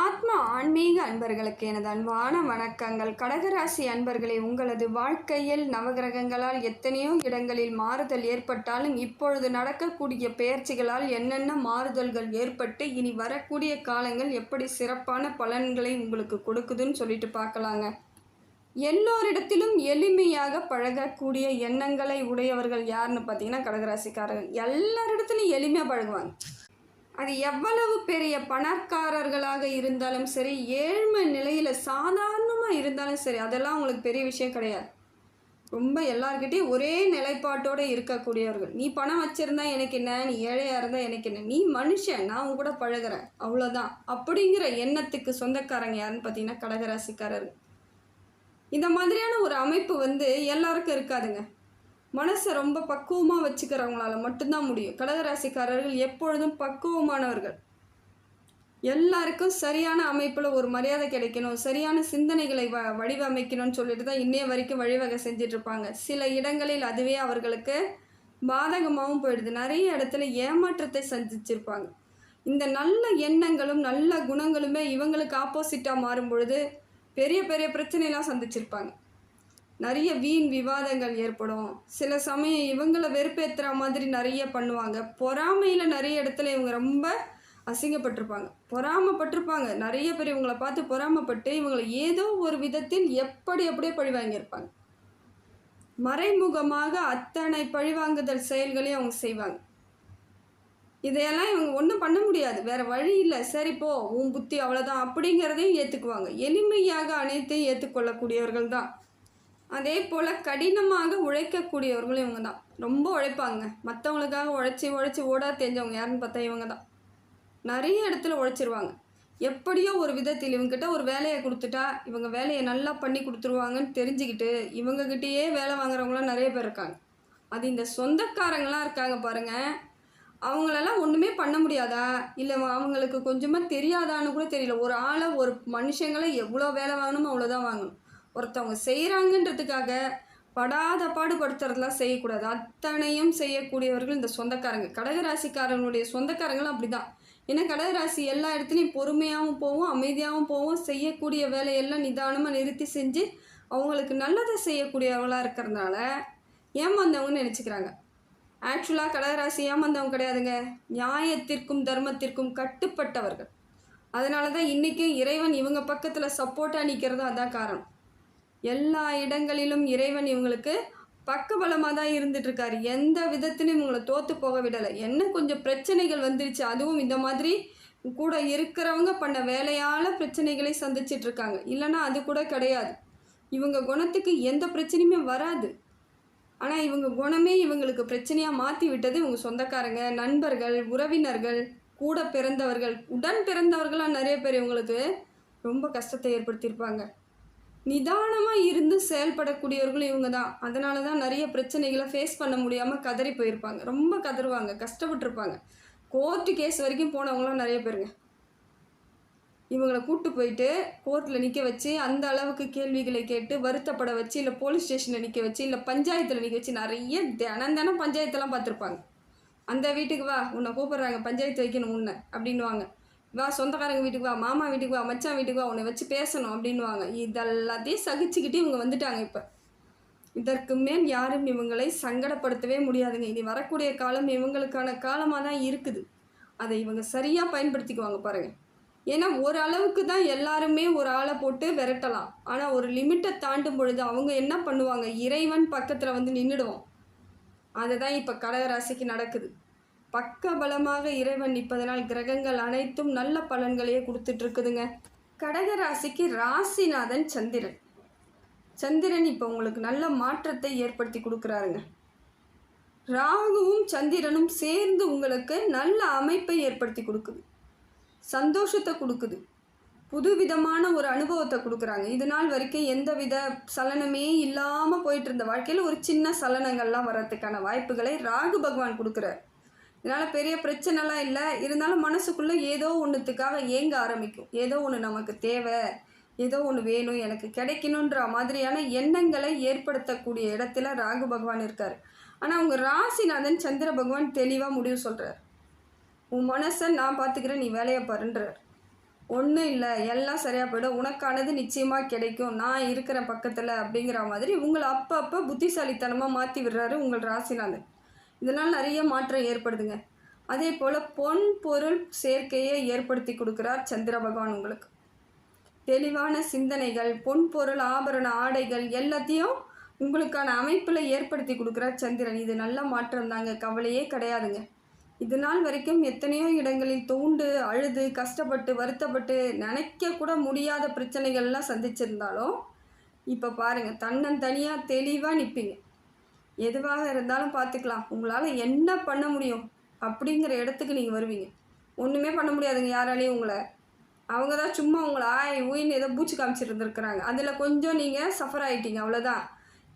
ஆத்ம ஆன்மீக அன்பர்களுக்கு எனது அன்பான வணக்கங்கள். கடகராசி அன்பர்களே உங்களது வாழ்க்கையில் நவகிரகங்களால் எத்தனையோ இடங்களில் மாறுதல் ஏற்பட்டாலும் இப்பொழுது நடக்கக்கூடிய பெயர்ச்சிகளால் என்னென்ன மாறுதல்கள் ஏற்பட்டு இனி வரக்கூடிய காலங்கள் எப்படி சிறப்பான பலன்களை உங்களுக்கு கொடுக்குதுன்னு சொல்லிட்டு பார்க்கலாங்க. எல்லோரிடத்திலும் எளிமையாக பழகக்கூடிய எண்ணங்களை உடையவர்கள் யாருன்னு பார்த்தீங்கன்னா கடகராசிக்காரர்கள். எல்லாரிடத்துலையும் எளிமையாக பழகுவாங்க. அது எவ்வளவு பெரிய பணக்காரர்களாக இருந்தாலும் சரி ஏழ்மை நிலையில் சாதாரணமாக இருந்தாலும் சரி அதெல்லாம் உங்களுக்கு பெரிய விஷயம் கிடையாது. ரொம்ப எல்லார்கிட்டையும் ஒரே நிலைப்பாட்டோடு இருக்கக்கூடியவர்கள். நீ பணம் வச்சுருந்தா எனக்கு என்ன நீ ஏழையாக இருந்தால் எனக்கு என்ன நீ மனுஷன் நான் உன் கூட பழகுறேன் அவ்வளோதான் அப்படிங்கிற எண்ணத்துக்கு சொந்தக்காரங்க யாருன்னு பார்த்தீங்கன்னா கடகராசிக்காரர்கள். இந்த மாதிரியான ஒரு அமைப்பு வந்து எல்லாருக்கும் இருக்காதுங்க. மனசை ரொம்ப பக்குவமாக வச்சுக்கிறவங்களால மட்டும்தான் முடியும். கடகராசிக்காரர்கள் எப்பொழுதும் பக்குவமானவர்கள். எல்லாருக்கும் சரியான அமைப்பில் ஒரு மரியாதை கிடைக்கணும். சரியான சிந்தனைகளை வ வடிவமைக்கணும்னு சொல்லிட்டு தான் இன்னைய வரைக்கும் வழிவகை செஞ்சிட்ருப்பாங்க. சில இடங்களில் அதுவே அவர்களுக்கு பாதகமாகவும் போயிடுது. நிறைய இடத்துல ஏமாற்றத்தை சந்திச்சிருப்பாங்க. இந்த நல்ல எண்ணங்களும் நல்ல குணங்களுமே இவங்களுக்கு ஆப்போசிட்டாக மாறும் பொழுது பெரிய பெரிய பிரச்சனைலாம் சந்திச்சிருப்பாங்க. நிறைய வீண் விவாதங்கள் ஏற்படும். சில சமயம் இவங்கள வெறுப்பேற்றுற மாதிரி நிறைய பண்ணுவாங்க. பொறாமையில் நிறைய இடத்துல இவங்க ரொம்ப அசிங்கப்பட்டிருப்பாங்க. பொறாமப்பட்டிருப்பாங்க. நிறைய பேர் இவங்களை பார்த்து பொறாமப்பட்டு இவங்களை ஏதோ ஒரு விதத்தில் எப்படி அப்படியே பழி வாங்கியிருப்பாங்க. மறைமுகமாக அத்தனை பழிவாங்குதல் செயல்களையும் அவங்க செய்வாங்க. இதையெல்லாம் இவங்க ஒன்றும் பண்ண முடியாது. வேறு வழி இல்லை. சரி போ. உன் புத்தி அவ்வளோதான் அப்படிங்கிறதையும் ஏற்றுக்குவாங்க எளிமையாக அனைத்தையும் ஏற்றுக்கொள்ளக்கூடியவர்கள் தான் அதே போல் கடினமாக உழைக்கக்கூடியவர்களும் இவங்க தான் ரொம்ப உழைப்பாங்க. மற்றவங்களுக்காக உழைச்சி உழைச்சி ஓடா தெரிஞ்சவங்க யாருன்னு பார்த்தா இவங்க தான் நிறைய இடத்துல உழைச்சிருவாங்க. எப்படியோ ஒரு விதத்தில் இவங்ககிட்ட ஒரு வேலையை கொடுத்துட்டா இவங்க வேலையை நல்லா பண்ணி கொடுத்துருவாங்கன்னு தெரிஞ்சுக்கிட்டு இவங்ககிட்டயே வேலை வாங்குறவங்களாம் நிறைய பேர் இருக்காங்க. அது இந்த சொந்தக்காரங்களாம் இருக்காங்க பாருங்கள் அவங்களெல்லாம் ஒன்றுமே பண்ண முடியாதா? இல்லை அவங்களுக்கு கொஞ்சமாக தெரியாதான்னு கூட தெரியல. ஒரு ஆளை ஒரு மனுஷங்களை எவ்வளோ வேலை வாங்கணுமோ அவ்வளோதான் வாங்கணும். ஒருத்தவங்க செய்கிறாங்கன்றதுக்காக படாத பாடுபடுத்துறதுலாம் செய்யக்கூடாது. அத்தனையும் செய்யக்கூடியவர்கள் இந்த சொந்தக்காரங்க. கடகராசிக்காரங்களுடைய சொந்தக்காரங்களும் அப்படி தான் ஏன்னா கடகராசி எல்லா இடத்துலையும் பொறுமையாகவும் போவோம் அமைதியாகவும் போவோம் செய்யக்கூடிய வேலையெல்லாம் நிதானமாக நிறுத்தி செஞ்சு அவங்களுக்கு நல்லதை செய்யக்கூடியவங்களாக இருக்கிறதுனால ஏமாந்தவங்கன்னு நினச்சிக்கிறாங்க. ஆக்சுவலாக கடகராசி ஏமாந்தவங்க கிடையாதுங்க. நியாயத்திற்கும் தர்மத்திற்கும் கட்டுப்பட்டவர்கள். அதனால தான் இன்றைக்கும் இறைவன் இவங்க பக்கத்தில் சப்போர்ட்டாக நிற்கிறதும் அதான் காரணம். எல்லா இடங்களிலும் இறைவன் இவங்களுக்கு பக்கபலமாக தான் இருந்துட்டுருக்காரு. எந்த விதத்திலையும் இவங்களை தோற்று போக விடலை. என்ன கொஞ்சம் பிரச்சனைகள் வந்துருச்சு. அதுவும் இந்த மாதிரி கூட இருக்கிறவங்க பண்ண வேலையால் பிரச்சனைகளை சந்திச்சிட்ருக்காங்க இல்லைன்னா அது கூட கிடையாது. இவங்க குணத்துக்கு எந்த பிரச்சனையுமே வராது. ஆனால் இவங்க குணமே இவங்களுக்கு பிரச்சனையாக மாற்றி விட்டது இவங்க சொந்தக்காரங்க நண்பர்கள் உறவினர்கள் கூட பிறந்தவர்கள் உடன் பிறந்தவர்களாக நிறைய பேர் இவங்களுக்கு ரொம்ப கஷ்டத்தை ஏற்படுத்தியிருப்பாங்க. நிதானமாக இருந்து செயல்படக்கூடியவர்களும் இவங்க தான் அதனால தான் நிறைய பிரச்சனைகளை ஃபேஸ் பண்ண முடியாமல் கதறி போயிருப்பாங்க. ரொம்ப கதறுவாங்க. கஷ்டப்பட்டுருப்பாங்க. கோர்ட்டு கேஸ் வரைக்கும் போனவங்களாம் நிறைய பேருங்க. இவங்களை கூட்டு போயிட்டு கோர்ட்டில் நிற்க வச்சு அந்த அளவுக்கு கேள்விகளை கேட்டு வருத்தப்பட வச்சு இல்லை போலீஸ் ஸ்டேஷனில் நிற்க வச்சு இல்லை பஞ்சாயத்தில் நிற்க வச்சு நிறைய தினம் தினம் பஞ்சாயத்தெல்லாம் பார்த்துருப்பாங்க. அந்த வீட்டுக்கு வா உன்னை கூப்பிட்றாங்க. பஞ்சாயத்து வைக்கணும் உன்னை அப்படின்னுவாங்க. வா சொந்தக்காரங்க வீட்டுக்கு வா மாமா வீட்டுக்கு வா மச்சான் வீட்டுக்கு வா உன்னை வச்சு பேசணும் அப்படின்னுவாங்க. இதெல்லாத்தையும் சகிச்சுக்கிட்டு இவங்க வந்துட்டாங்க இப்போ. இதற்கு மேல் யாரும் இவங்களை சங்கடப்படுத்தவே முடியாதுங்க. இனி வரக்கூடிய காலம் இவங்களுக்கான காலமாக தான் இருக்குது. அதை இவங்க சரியாக பயன்படுத்திக்குவாங்க பாருங்கள் ஏன்னா ஒரு அளவுக்கு தான் எல்லாருமே ஒரு ஆளை போட்டு விரட்டலாம். ஆனால் ஒரு லிமிட்டை தாண்டும் பொழுது அவங்க என்ன பண்ணுவாங்க? இறைவன் பக்கத்தில் வந்து நின்றுடுவோம் அதுதான் இப்போ கடகராசிக்கு நடக்குது. பக்க பலமாக இறைவன் நிற்பதனால் கிரகங்கள் அனைத்தும் நல்ல பலன்களையே கொடுத்துட்டு இருக்குதுங்க கடகராசிக்கு ராசிநாதன் சந்திரன். சந்திரன் இப்போ உங்களுக்கு நல்ல மாற்றத்தை ஏற்படுத்தி கொடுக்குறாருங்க. ராகுவும் சந்திரனும் சேர்ந்து உங்களுக்கு நல்ல அமைப்பை ஏற்படுத்தி கொடுக்குது. சந்தோஷத்தை கொடுக்குது. புதுவிதமான ஒரு அனுபவத்தை கொடுக்குறாங்க. இது நாள் வரைக்கும் எந்த வித சலனமே இல்லாமல் போயிட்டு இருந்த வாழ்க்கையில் ஒரு சின்ன சலனங்கள்லாம் வர்றதுக்கான வாய்ப்புகளை ராகு பகவான் கொடுக்குறார். இதனால் பெரிய பிரச்சனைலாம் இல்லை. இருந்தாலும் மனசுக்குள்ளே ஏதோ ஒன்றுத்துக்காக ஏங்க ஆரம்பிக்கும். ஏதோ ஒன்று நமக்கு தேவை ஏதோ ஒன்று வேணும் எனக்கு கிடைக்கணுன்ற மாதிரியான எண்ணங்களை ஏற்படுத்தக்கூடிய இடத்துல ராகு பகவான் இருக்கார். ஆனால் அவங்க ராசிநாதன் சந்திர பகவான் தெளிவாக முடிவு சொல்கிறார் உன் மனசை நான் பார்த்துக்கிறேன் நீ வேலையை பாருன்றார். ஒன்றும் இல்லை எல்லாம் சரியாக போயிடும். உனக்கானது நிச்சயமாக கிடைக்கும். நான் இருக்கிற பக்கத்தில் அப்படிங்கிற மாதிரி உங்களை அப்பப்போ புத்திசாலித்தனமாக மாற்றி விடுறாரு உங்கள் ராசிநாதன். இதனால் நிறைய மாற்றம் ஏற்படுதுங்க. அதே போல் பொன் பொருள் சேர்க்கையை ஏற்படுத்தி கொடுக்குறார் சந்திர பகவான் உங்களுக்கு. தெளிவான சிந்தனைகள் பொன் பொருள் ஆபரண ஆடைகள் எல்லாத்தையும் உங்களுக்கான அமைப்பில் ஏற்படுத்தி கொடுக்குறார் சந்திரன். இது நல்ல மாற்றம் தாங்க. கவலையே கிடையாதுங்க. இது நாள் வரைக்கும் எத்தனையோ இடங்களில் தூண்டு அழுது கஷ்டப்பட்டு வருத்தப்பட்டு நினைக்க கூட முடியாத பிரச்சனைகள்லாம் சந்திச்சிருந்தாலும் இப்போ பாருங்கள் தன்னன் தனியாக தெளிவாக நிற்பீங்க எதுவாக இருந்தாலும் பார்த்துக்கலாம். உங்களால் என்ன பண்ண முடியும்? அப்படிங்கிற இடத்துக்கு நீங்கள் வருவீங்க. ஒன்றுமே பண்ண முடியாதுங்க யாராலையும் உங்களை. அவங்க தான் சும்மா உங்களை ஆய் ஊயின்னு ஏதோ பூச்சி காமிச்சிட்டு இருந்திருக்கிறாங்க. அதில் கொஞ்சம் நீங்கள் சஃபர் ஆகிட்டீங்க அவ்வளோதான்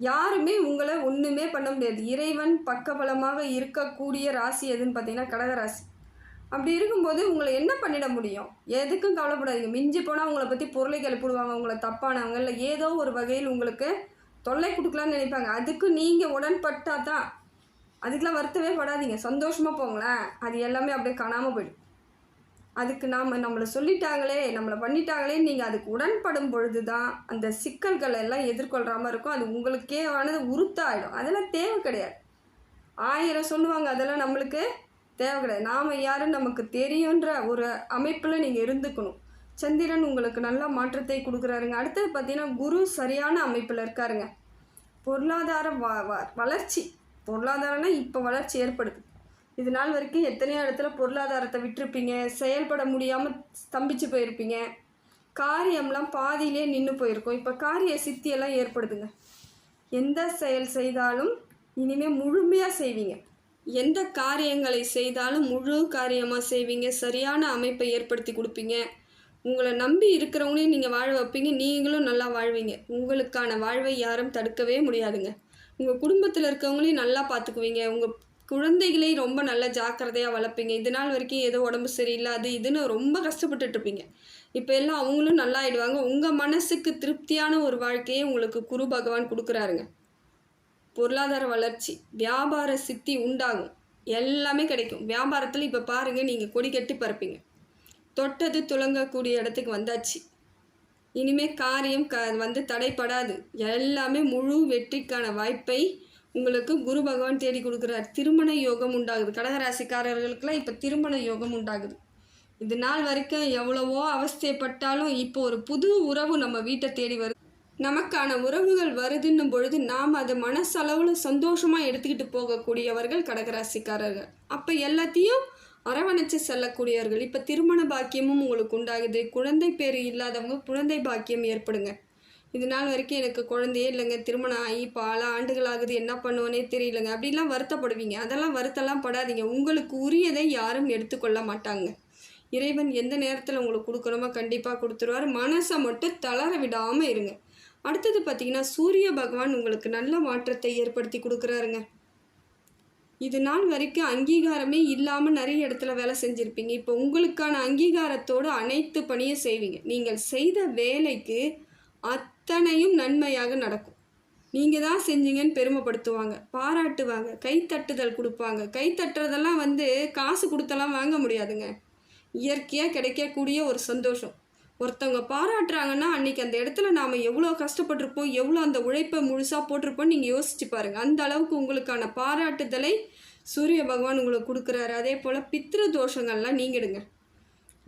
யாருமே உங்களை ஒன்றுமே பண்ண முடியாது. இறைவன் பக்கபலமாக இருக்கக்கூடிய ராசி எதுன்னு பார்த்தீங்கன்னா கடகராசி அப்படி இருக்கும்போது உங்களை என்ன பண்ணிட முடியும்? எதுக்கும் கவலைப்படாதீங்க. மிஞ்சி போனால் உங்களை பற்றி பொருளை கிளப்பிடுவாங்க. உங்களை தப்பானவங்க இல்லை ஏதோ ஒரு வகையில் உங்களுக்கு தொல்லை கொடுக்கலான்னு நினைப்பாங்க. அதுக்கு நீங்கள் உடன்பட்டா தான் அதுக்கெலாம் வருத்தவே படாதீங்க. சந்தோஷமாக போங்களேன். அது எல்லாமே அப்படியே காணாமல் போயிடும். அதுக்கு நாம் நம்மளை சொல்லிட்டாங்களே நம்மளை பண்ணிட்டாங்களே நீங்கள் அதுக்கு உடன்படும் பொழுது தான் அந்த சிக்கல்கள் எல்லாம் எதிர்கொள்கிறாம இருக்கும் அது உங்களுக்கே ஆனது உறுத்தாயிடும். அதெல்லாம் தேவை கிடையாது. ஆயிரம் சொல்லுவாங்க அதெல்லாம் நம்மளுக்கு தேவை கிடையாது. நாம் யாரும் நமக்கு தெரியுன்ற ஒரு அமைப்பில் நீங்கள் இருந்துக்கணும். சந்திரன் உங்களுக்கு நல்ல மாற்றத்தை கொடுக்குறாருங்க. அடுத்தது பார்த்தீங்கன்னா குரு சரியான அமைப்பில் இருக்காருங்க. பொருளாதார வ வ- வளர்ச்சி. பொருளாதாரம்னா இப்போ வளர்ச்சி ஏற்படுது. இது நாள் வரைக்கும் எத்தனையோ இடத்துல பொருளாதாரத்தை விட்டுருப்பீங்க. செயல்பட முடியாமல் ஸ்தம்பிச்சு போயிருப்பீங்க. காரியம்லாம் பாதியிலே நின்று போயிருக்கும். இப்போ காரிய சித்தியெல்லாம் ஏற்படுதுங்க. எந்த செயல் செய்தாலும் இனிமேல் முழுமையாக செய்வீங்க. எந்த காரியங்களை செய்தாலும் முழு காரியமாக செய்வீங்க. சரியான அமைப்பை ஏற்படுத்தி கொடுப்பீங்க. உங்களை நம்பி இருக்கிறவங்களையும் நீங்கள் வாழ வைப்பீங்க. நீங்களும் நல்லா வாழ்வீங்க. உங்களுக்கான வாழ்வை யாரும் தடுக்கவே முடியாதுங்க. உங்கள் குடும்பத்தில் இருக்கவங்களையும் நல்லா பார்த்துக்குவீங்க உங்கள் குழந்தைகளை ரொம்ப நல்லா ஜாக்கிரதையாக வளர்ப்பீங்க. இது நாள் வரைக்கும் ஏதோ உடம்பு சரியில்லை அது இதுன்னு ரொம்ப கஷ்டப்பட்டுட்டு இருப்பீங்க இப்போ எல்லாம் அவங்களும் நல்லா ஆயிடுவாங்க. உங்கள் மனசுக்கு திருப்தியான ஒரு வாழ்க்கையை உங்களுக்கு குரு பகவான் கொடுக்குறாருங்க. பொருளாதார வளர்ச்சி வியாபார சித்தி உண்டாகும். எல்லாமே கிடைக்கும். வியாபாரத்தில் இப்போ பாருங்கள் நீங்கள் கொடி கட்டி பறப்பீங்க. தொட்டது துலங்கக்கூடிய இடத்துக்கு வந்தாச்சு. இனிமே காரியம் க வந்து தடைப்படாது எல்லாமே முழு வெற்றிக்கான வாய்ப்பை உங்களுக்கு குரு பகவான் தேடி கொடுக்குறார். திருமண யோகம் உண்டாகுது. கடகராசிக்காரர்களுக்கெல்லாம் இப்போ திருமண யோகம் உண்டாகுது. இது நாள் வரைக்கும் எவ்வளவோ அவஸ்தைப்பட்டாலும் இப்போ ஒரு புது உறவு நம்ம வீட்டை தேடி வருது. நமக்கான உறவுகள் வருதுன்னும் பொழுது நாம் அதை மனசளவில் சந்தோஷமாக எடுத்துக்கிட்டு போகக்கூடியவர்கள் கடகராசிக்காரர்கள். அப்போ எல்லாத்தையும் அரவணைச்சு செல்லக்கூடியவர்கள். இப்போ திருமண பாக்கியமும் உங்களுக்கு உண்டாகுது. குழந்தை பேர் இல்லாதவங்க குழந்தை பாக்கியம் ஏற்படுங்க. இது நாள் வரைக்கும் எனக்கு குழந்தையே இல்லைங்க. திருமணம் ஆகி பல ஆண்டுகள் ஆகுது என்ன பண்ணுவோன்னே தெரியலங்க. அப்படிலாம் வருத்தப்படுவீங்க. அதெல்லாம் வருத்தெல்லாம் படாதீங்க. உங்களுக்கு உரியதை யாரும் எடுத்துக்கொள்ள மாட்டாங்க. இறைவன் எந்த நேரத்தில் உங்களுக்கு கொடுக்குறோமோ கண்டிப்பாக கொடுத்துருவார். மனசை மட்டும் தளர விடாமல் இருங்க. அடுத்தது பார்த்திங்கன்னா சூரிய பகவான் உங்களுக்கு நல்ல மாற்றத்தை ஏற்படுத்தி கொடுக்குறாருங்க. இது நாள் வரைக்கும் அங்கீகாரமே இல்லாமல் நிறைய இடத்துல வேலை செஞ்சுருப்பீங்க. இப்போ உங்களுக்கான அங்கீகாரத்தோடு அனைத்து பணியும் செய்வீங்க. நீங்கள் செய்த வேலைக்கு அத்தனையும் நன்மையாக நடக்கும். நீங்கள் தான் செஞ்சீங்கன்னு பெருமைப்படுத்துவாங்க. பாராட்டுவாங்க. கைத்தட்டுதல் கொடுப்பாங்க. கைத்தட்டுறதெல்லாம் வந்து காசு கொடுத்தெல்லாம் வாங்க முடியாதுங்க. இயற்கையாக கிடைக்கக்கூடிய ஒரு சந்தோஷம். ஒருத்தவங்க பாராட்டுறாங்கன்னா அன்றைக்கி அந்த இடத்துல நாம் எவ்வளோ கஷ்டப்பட்டிருப்போம் எவ்வளோ அந்த உழைப்பை முழுசாக போட்டிருப்போம் நீங்கள் யோசிச்சு பாருங்கள் அந்த அளவுக்கு உங்களுக்கான பாராட்டுதலை சூரிய பகவான் உங்களுக்கு கொடுக்குறாரு. அதே போல் பித்ரு தோஷங்கள்லாம் நீங்கிடுங்க.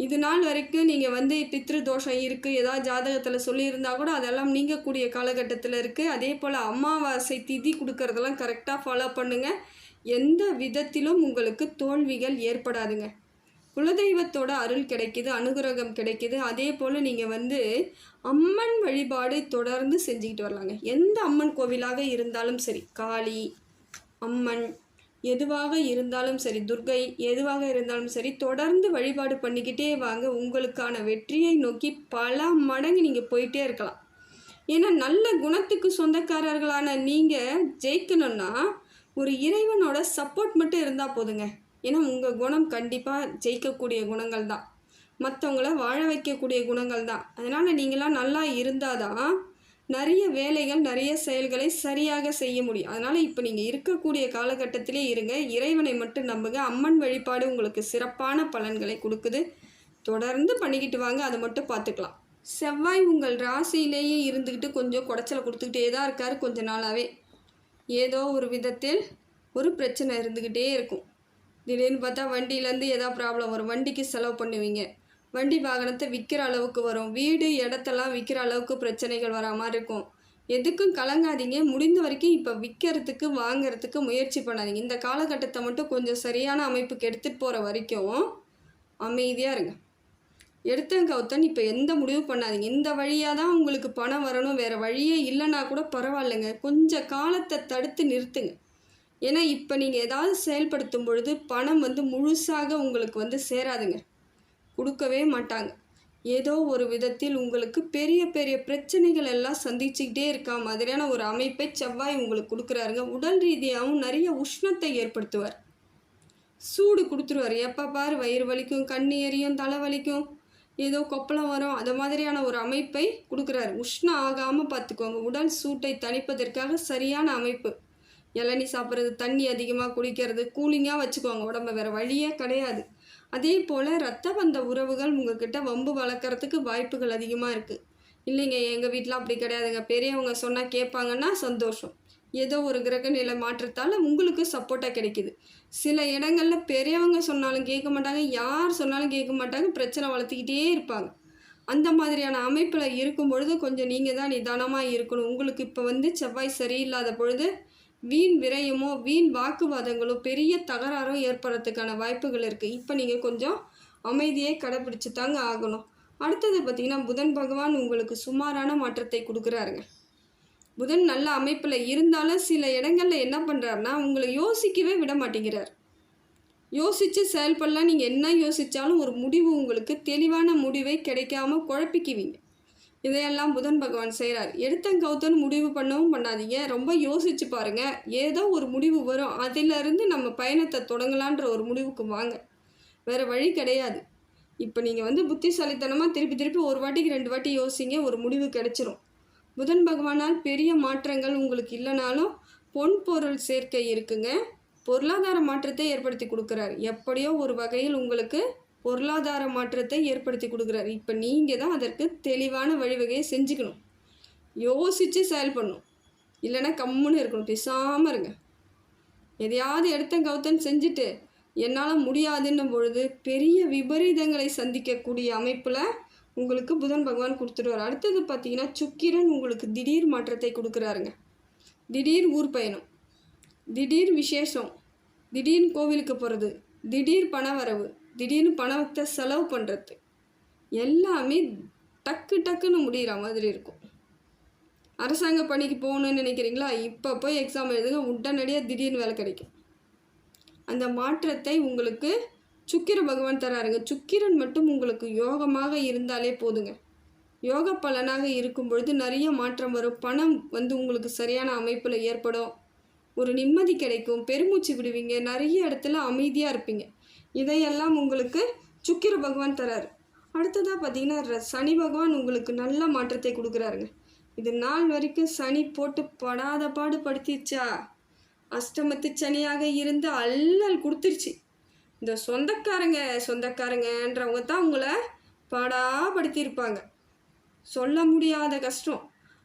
இது நாள் வரைக்கும் நீங்கள் வந்து பித்ரு தோஷம் இருக்குது ஏதாவது ஜாதகத்தில் சொல்லியிருந்தா கூட அதெல்லாம் நீங்கக்கூடிய காலகட்டத்தில் இருக்குது அதே போல் அமாவாசை திதி கொடுக்கறதெல்லாம் கரெக்டாக ஃபாலோ பண்ணுங்கள் எந்த விதத்திலும் உங்களுக்கு தோல்விகள் ஏற்படாதுங்க. குலதெய்வத்தோட அருள் கிடைக்கிது அனுகிரகம் கிடைக்கிது. அதே போல் நீங்கள் வந்து அம்மன் வழிபாடு தொடர்ந்து செஞ்சுக்கிட்டு வரலாங்க. எந்த அம்மன் கோவிலாக இருந்தாலும் சரி காளி அம்மன் எதுவாக இருந்தாலும் சரி துர்கை எதுவாக இருந்தாலும் சரி தொடர்ந்து வழிபாடு பண்ணிக்கிட்டே வாங்க. உங்களுக்கான வெற்றியை நோக்கி பல மடங்கு நீங்கள் போயிட்டே இருக்கலாம். ஏன்னா நல்ல குணத்துக்கு சொந்தக்காரர்களான நீங்கள் ஜெயிக்கணும்னா ஒரு இறைவனோட சப்போர்ட் மட்டும் இருந்தால் போதுங்க. ஏன்னா உங்கள் குணம் கண்டிப்பாக ஜெயிக்கக்கூடிய குணங்கள் தான் மற்றவங்கள வாழ வைக்கக்கூடிய குணங்கள் தான் அதனால் நீங்களாம் நல்லா இருந்தால் தான் நிறைய வேலைகள் நிறைய செயல்களை சரியாக செய்ய முடியும். அதனால் இப்போ நீங்கள் இருக்கக்கூடிய காலகட்டத்திலே இருங்க. இறைவனை மட்டும் நம்புங்க. அம்மன் வழிபாடு உங்களுக்கு சிறப்பான பலன்களை கொடுக்குது. தொடர்ந்து பண்ணிக்கிட்டு வாங்க. அதை மட்டும் பார்த்துக்கலாம். செவ்வாய் உங்கள் ராசியிலேயே இருந்துக்கிட்டு கொஞ்சம் குடைச்சலை கொடுத்துக்கிட்டே தான் இருக்கார் கொஞ்ச நாளாகவே ஏதோ ஒரு விதத்தில் ஒரு பிரச்சனை இருந்துக்கிட்டே இருக்கும். திடீர்னு பார்த்தா வண்டியிலேருந்து எதா ப்ராப்ளம் வரும். வண்டிக்கு செலவு பண்ணுவீங்க. வண்டி வாகனத்தை விற்கிற அளவுக்கு வரும். வீடு இடத்தெல்லாம் விற்கிற அளவுக்கு பிரச்சனைகள் வரா மாதிரி இருக்கும். எதுக்கும் கலங்காதீங்க. முடிந்த வரைக்கும் இப்போ விற்கிறதுக்கு வாங்கிறதுக்கு முயற்சி பண்ணாதீங்க. இந்த காலகட்டத்தை மட்டும் கொஞ்சம் சரியான அமைப்புக்கு எடுத்துகிட்டு போகிற வரைக்கும் அமைதியாக இருங்க. எடுத்தேன் கவுத்தன் இப்போ எந்த முடிவும் பண்ணாதீங்க. இந்த வழியாக தான் உங்களுக்கு பணம் வரணும். வேறு வழியே இல்லைன்னா கூட பரவாயில்லைங்க. கொஞ்சம் காலத்தை தடுத்து நிறுத்துங்க. ஏன்னா இப்போ நீங்கள் ஏதாவது செயல்படுத்தும் பொழுது பணம் வந்து முழுசாக உங்களுக்கு வந்து சேராதுங்க. கொடுக்கவே மாட்டாங்க. ஏதோ ஒரு விதத்தில் உங்களுக்கு பெரிய பெரிய பிரச்சனைகள் எல்லாம் சந்திச்சுக்கிட்டே இருக்கா மாதிரியான ஒரு அமைப்பை செவ்வாய் உங்களுக்கு கொடுக்குறாருங்க. உடல் ரீதியாகவும் நிறைய உஷ்ணத்தை ஏற்படுத்துவார். சூடு கொடுத்துருவார். எப்போ பார் வயிறு வலிக்கும் கண் எரியும் தலை வலிக்கும். ஏதோ கொப்பளம் வரும். அது மாதிரியான ஒரு அமைப்பை கொடுக்குறாரு. உஷ்ணம் ஆகாமல் பார்த்துக்கோங்க. உடல் சூட்டை தணிப்பதற்காக சரியான அமைப்பு. இளநி சாப்பிட்றது தண்ணி அதிகமாக குடிக்கிறது கூலிங்காக வச்சுக்கோங்க. உடம்ப வேறு வழியே கிடையாது. அதே போல் ரத்த பந்த உறவுகள் உங்ககிட்ட வம்பு வளர்க்குறதுக்கு வாய்ப்புகள் அதிகமாக இருக்குது இல்லைங்க எங்கள் வீட்டில் அப்படி கிடையாதுங்க. பெரியவங்க சொன்னால் கேட்பாங்கன்னா சந்தோஷம். ஏதோ ஒரு கிரக நிலை மாற்றத்தால் உங்களுக்கு சப்போர்ட்டாக கிடைக்குது. சில இடங்களில் பெரியவங்க சொன்னாலும் கேட்க மாட்டாங்க யார் சொன்னாலும் கேட்க மாட்டாங்க பிரச்சனை வளர்த்துக்கிட்டே இருப்பாங்க. அந்த மாதிரியான அமைப்பில் இருக்கும் பொழுது கொஞ்சம் நீங்கள் தான் நிதானமாக இருக்கணும். உங்களுக்கு இப்போ வந்து செவ்வாய் சரியில்லாத பொழுது வீண் விரயமோ வீண் வாக்குவாதங்களோ பெரிய தகராறோ ஏற்படுறதுக்கான வாய்ப்புகள் இருக்குது இப்போ நீங்கள் கொஞ்சம் அமைதியை கடைப்பிடிச்சு தாங்க ஆகணும். அடுத்தது பார்த்திங்கன்னா புதன் பகவான் உங்களுக்கு சுமாரான மாற்றத்தை கொடுக்குறாருங்க. புதன் நல்ல அமைப்பில் இருந்தாலும் சில இடங்களில் என்ன பண்ணுறாருனா உங்களை யோசிக்கவே விட மாட்டேங்கிறார். யோசித்து செயல்படலாம். நீங்கள் என்ன யோசித்தாலும் ஒரு முடிவு உங்களுக்கு தெளிவான முடிவை கிடைக்காம குழப்பிக்குவீங்க. இதையெல்லாம் புதன் பகவான் செய்கிறார் எடுத்தங்கவுத்தன்னு முடிவு பண்ணவும் பண்ணாதீங்க. ரொம்ப யோசிச்சு பாருங்க. ஏதோ ஒரு முடிவு வரும். அதிலிருந்து நம்ம பயணத்தை தொடங்கலான்ற ஒரு முடிவுக்கு வாங்க. வேறு வழி கிடையாது. இப்போ நீங்கள் வந்து புத்திசாலித்தனமாக திருப்பி திருப்பி ஒரு வாட்டிக்கு ரெண்டு வாட்டி யோசிங்க. ஒரு முடிவு கிடைச்சிரும். புதன் பகவானால் பெரிய மாற்றங்கள் உங்களுக்கு இல்லைனாலும் பொன் பொருள் சேர்க்கை இருக்குங்க. பொருளாதார மாற்றத்தை ஏற்படுத்தி கொடுக்குறாரு. எப்படியோ ஒரு வகையில் உங்களுக்கு பொருளாதார மாற்றத்தை ஏற்படுத்தி கொடுக்குறாரு. இப்போ நீங்கள் தான் அதற்கு தெளிவான வழிவகையை செஞ்சுக்கணும். யோசித்து செயல்படணும் இல்லைன்னா கம்முன்னு இருக்கணும். பேசாமல் இருங்க. எதையாவது எடுத்த கவுத்தன் செஞ்சுட்டு என்னால் முடியாதுன்னும் பொழுது பெரிய விபரீதங்களை சந்திக்கக்கூடிய அமைப்பில் உங்களுக்கு புதன் பகவான் கொடுத்துருவார் அடுத்தது பார்த்தீங்கன்னா சுக்கிரன் உங்களுக்கு திடீர் மாற்றத்தை கொடுக்குறாருங்க. திடீர் ஊர் பயணம். திடீர் விசேஷம். திடீர்னு கோவிலுக்கு போகிறது திடீர் பண வரவு திடீர்னு பணத்தை செலவு பண்ணுறது எல்லாமே டக்கு டக்குன்னு முடிகிற மாதிரி இருக்கும். அரசாங்க பணிக்கு போகணுன்னு நினைக்கிறீங்களா? இப்போ போய் எக்ஸாம் எழுதுங்க உடனடியாக திடீர்னு வேலை கிடைக்கும். அந்த மாற்றத்தை உங்களுக்கு சுக்கிர பகவான் தராருங்க. சுக்கிரன் மட்டும் உங்களுக்கு யோகமாக இருந்தாலே போதுங்க. யோக பலனாக இருக்கும் பொழுது நிறைய மாற்றம் வரும். பணம் வந்து உங்களுக்கு சரியான அமைப்பில் ஏற்படும். ஒரு நிம்மதி கிடைக்கும். பெருமூச்சு விடுவீங்க. நிறைய இடத்துல அமைதியாக இருப்பீங்க. இதையெல்லாம் உங்களுக்கு சுக்கிர பகவான் தராரு. அடுத்ததாக பார்த்தீங்கன்னா சனி பகவான் உங்களுக்கு நல்ல மாற்றத்தை கொடுக்குறாருங்க. இது நாள் வரைக்கும் சனி போட்டு படாத பாடு படுத்திடுச்சா அஷ்டமத்து சனியாக இருந்து அல்லல் கொடுத்துருச்சு. இந்த சொந்தக்காரங்க சொந்தக்காரங்கன்றவங்க தான் உங்களை பாடாப்படுத்தியிருப்பாங்க சொல்ல முடியாத கஷ்டம்.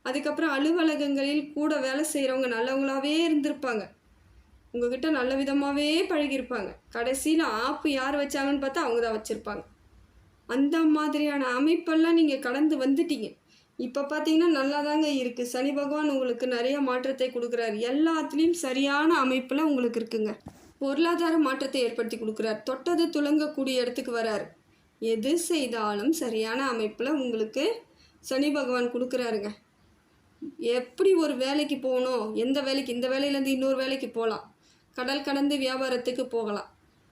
அதுக்கப்புறம் அலுவலகங்களில் கூட வேலை செய்கிறவங்க நல்லவங்களாவே இருந்திருப்பாங்க. உங்ககிட்ட நல்ல விதமாகவே பழகியிருப்பாங்க. கடைசியில் ஆப்பு யார் வச்சாங்கன்னு பார்த்தா அவங்க தான் வச்சுருப்பாங்க. அந்த மாதிரியான அமைப்பெல்லாம் நீங்கள் கடந்து வந்துட்டீங்க. இப்போ பார்த்தீங்கன்னா நல்லா தாங்க இருக்குது சனி பகவான் உங்களுக்கு நிறைய மாற்றத்தை கொடுக்குறாரு. எல்லாத்துலேயும் சரியான அமைப்பில் உங்களுக்கு இருக்குங்க. பொருளாதார மாற்றத்தை ஏற்படுத்தி கொடுக்குறார். தொட்டது துலங்கக்கூடிய இடத்துக்கு வராரு. எது செய்தாலும் சரியான அமைப்பில் உங்களுக்கு சனி பகவான் கொடுக்குறாருங்க. எப்படி ஒரு வேலைக்கு போகணும்? எந்த வேலைக்கு? இந்த வேலையிலேருந்து இன்னொரு வேலைக்கு போகலாம். கடல் கடந்து வியாபாரத்துக்கு போகலாம்.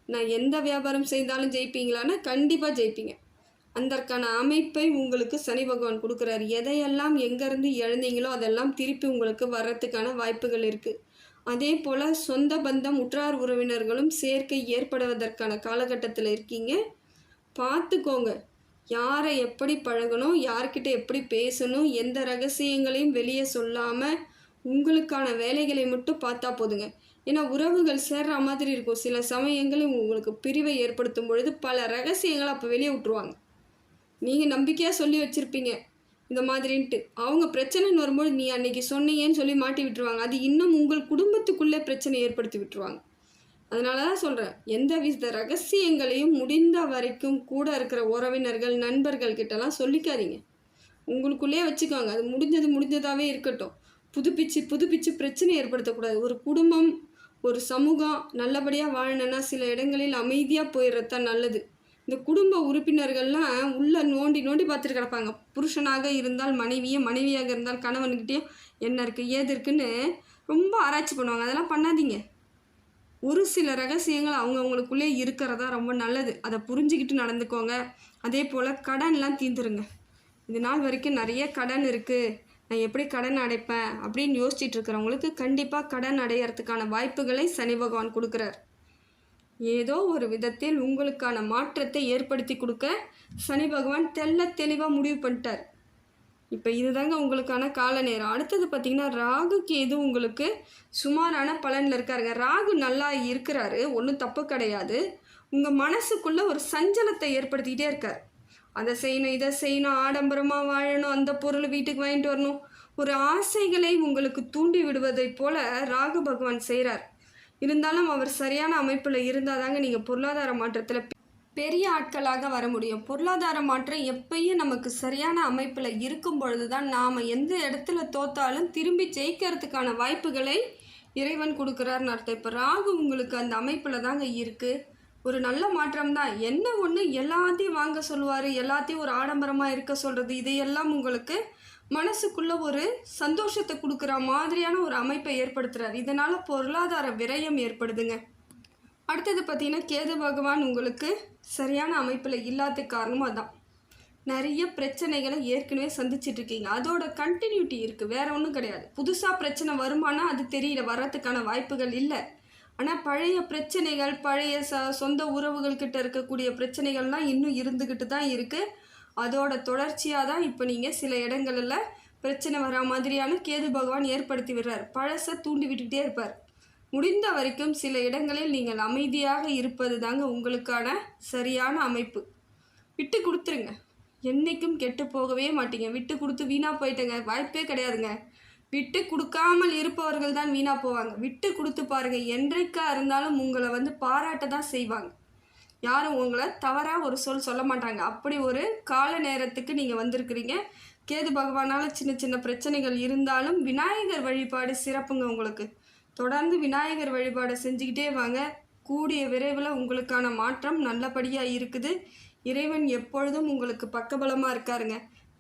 நான் எந்த வியாபாரம் செய்தாலும் ஜெயிப்பீங்களான்னா கண்டிப்பாக ஜெயிப்பீங்க. அதற்கான அமைப்பை உங்களுக்கு சனி பகவான் கொடுக்குறாரு. எதையெல்லாம் எங்கேருந்து இழந்தீங்களோ அதெல்லாம் திருப்பி உங்களுக்கு வர்றதுக்கான வாய்ப்புகள் இருக்குது அதே போல் சொந்த பந்தம் உற்றார் உறவினர்களும் சேர்க்கை ஏற்படுவதற்கான காலகட்டத்தில் இருக்கீங்க. பார்த்துக்கோங்க யாரை எப்படி பழகணும் யார்கிட்ட எப்படி பேசணும் எந்த ரகசியங்களையும் வெளியே சொல்லாமல் உங்களுக்கான வேலைகளை மட்டும் பார்த்தா போதுங்க. ஏன்னா உறவுகள் சேர்ற மாதிரி இருக்கும். சில சமயங்களில் உங்களுக்கு பிரிவை ஏற்படுத்தும் பொழுது பல ரகசியங்களை அப்போ வெளியே விட்டுருவாங்க. நீங்கள் நம்பிக்கையாக சொல்லி வச்சுருப்பீங்க. இந்த மாதிரின்ட்டு. அவங்க பிரச்சனைன்னு வரும்போது நீ அன்னைக்கு சொன்னீங்கன்னு சொல்லி மாட்டி விட்டுருவாங்க. அது இன்னும் உங்கள் குடும்பத்துக்குள்ளே பிரச்சனை ஏற்படுத்தி விட்டுருவாங்க. அதனால தான் சொல்கிறேன் எந்த வித ரகசியங்களையும் முடிந்த வரைக்கும் கூட இருக்கிற உறவினர்கள் நண்பர்கள் கிட்டலாம் சொல்லிக்காதீங்க. உங்களுக்குள்ளேயே வச்சுக்கோங்க. அது முடிஞ்சது முடிஞ்சதாகவே இருக்கட்டும். புதுப்பிச்சு புதுப்பிச்சு பிரச்சனை ஏற்படுத்தக்கூடாது. ஒரு குடும்பம் ஒரு சமூகம் நல்லபடியாக வாழணும்னா சில இடங்களில் அமைதியாக போயிடுறது தான் நல்லது. இந்த குடும்ப உறுப்பினர்கள்லாம் உள்ள நோண்டி நோண்டி பார்த்துட்டு கிடப்பாங்க. புருஷனாக இருந்தால் மனைவியே மனைவியாக இருந்தால் கணவன்கிட்டயும் என்ன இருக்குது ஏது இருக்குன்னு ரொம்ப ஆராய்ச்சி பண்ணுவாங்க. அதெல்லாம் பண்ணாதீங்க. ஒரு சில ரகசியங்கள் அவங்கவுங்களுக்குள்ளே இருக்கிறதா ரொம்ப நல்லது. அதை புரிஞ்சுக்கிட்டு நடந்துக்கோங்க. அதே போல் கடன்லாம் தீந்துருங்க. இது நாள் வரைக்கும் நிறைய கடன் இருக்குது நான் எப்படி கடன் அடைப்பேன் அப்படின்னு யோசிச்சுட்டு இருக்கிறவங்களுக்கு கண்டிப்பாக கடன் அடையிறதுக்கான வாய்ப்புகளை சனி பகவான் கொடுக்குறார். ஏதோ ஒரு விதத்தில் உங்களுக்கான மாற்றத்தை ஏற்படுத்தி கொடுக்க சனி பகவான் தெள்ள தெளிவாக முடிவு பண்ணிட்டார். இப்போ இதுதாங்க உங்களுக்கான கால நேரம். அடுத்தது பார்த்தீங்கன்னா ராகுக்கு எது உங்களுக்கு சுமாரான பலனில் இருக்காருங்க. ராகு நல்லா இருக்கிறாரு ஒன்றும் தப்பு கிடையாது. உங்கள் மனசுக்குள்ளே ஒரு சஞ்சலத்தை ஏற்படுத்திக்கிட்டே இருக்கார். அதை செய்யணும் இதை செய்யணும் ஆடம்பரமாக வாழணும் அந்த பொருள் வீட்டுக்கு வாங்கிட்டு வரணும். ஒரு ஆசைகளை உங்களுக்கு தூண்டி விடுவதைப் போல ராகு பகவான் செய்கிறார் இருந்தாலும் அவர் சரியான அமைப்பில் இருந்தால் தாங்க நீங்கள் பொருளாதார மாற்றத்தில் பெரிய ஆட்களாக வர முடியும். பொருளாதார மாற்றம் எப்பயும் நமக்கு சரியான அமைப்பில் இருக்கும் பொழுது தான் நாம் எந்த இடத்துல தோத்தாலும் திரும்பி ஜெயிக்கிறதுக்கான வாய்ப்புகளை இறைவன் கொடுக்குறாருன்னு அர்த்தம். இப்போ ராகு உங்களுக்கு அந்த அமைப்பில் தாங்க இருக்குது ஒரு நல்ல மாற்றம் தான் என்ன ஒன்று எல்லாத்தையும் வாங்க சொல்லுவார் எல்லாத்தையும் ஒரு ஆடம்பரமாக இருக்க சொல்கிறது இதையெல்லாம் உங்களுக்கு மனசுக்குள்ள ஒரு சந்தோஷத்தை கொடுக்குற மாதிரியான ஒரு அமைப்பை ஏற்படுத்துகிறார் இதனால் பொருளாதார விரயம் ஏற்படுதுங்க. அடுத்தது பார்த்திங்கன்னா கேது பகவான் உங்களுக்கு சரியான அமைப்பில் இல்லாத காரணமும் அதான். நிறைய பிரச்சனைகளை ஏற்கனவே சந்திச்சிட்டு இருக்கீங்க. அதோட கண்டினியூட்டி இருக்குது வேறு ஒன்றும் கிடையாது. புதுசாக பிரச்சனை வருமானா அது தெரியல. வர்றதுக்கான வாய்ப்புகள் இல்லை. ஆனால் பழைய பிரச்சனைகள் பழைய ச சொந்த உறவுகள்கிட்ட இருக்கக்கூடிய பிரச்சனைகள்லாம் இன்னும் இருந்துக்கிட்டு தான் இருக்குது அதோட தொடர்ச்சியாக தான் இப்போ நீங்கள் சில இடங்களில் பிரச்சனை வரா மாதிரியான கேது பகவான் ஏற்படுத்தி விடுறார். பழசை தூண்டி விட்டுக்கிட்டே இருப்பார். முடிந்த வரைக்கும் சில இடங்களில் நீங்கள் அமைதியாக இருப்பது தாங்க உங்களுக்கான சரியான அமைப்பு. விட்டு கொடுத்துருங்க. என்றைக்கும் கெட்டு போகவே மாட்டீங்க. விட்டு கொடுத்து வீணாக போயிட்டேங்க. வாய்ப்பே கிடையாதுங்க. விட்டு கொடுக்காமல் இருப்பவர்கள் தான் வீணாக போவாங்க. விட்டு கொடுத்து பாருங்கள் என்றைக்கா இருந்தாலும் உங்களை வந்து பாராட்ட தான் செய்வாங்க. யாரும் உங்களை தவறாக ஒரு சொல் சொல்ல மாட்டாங்க. அப்படி ஒரு கால நேரத்துக்கு நீங்கள் வந்திருக்கிறீங்க. கேது பகவானால் சின்ன சின்ன பிரச்சனைகள் இருந்தாலும் விநாயகர் வழிபாடு சிறப்புங்க உங்களுக்கு. தொடர்ந்து விநாயகர் வழிபாடை செஞ்சுக்கிட்டே வாங்க. கூடிய விரைவில் உங்களுக்கான மாற்றம் நல்லபடியாக இருக்குது. இறைவன் எப்பொழுதும் உங்களுக்கு பக்கபலமாக இருக்காருங்க.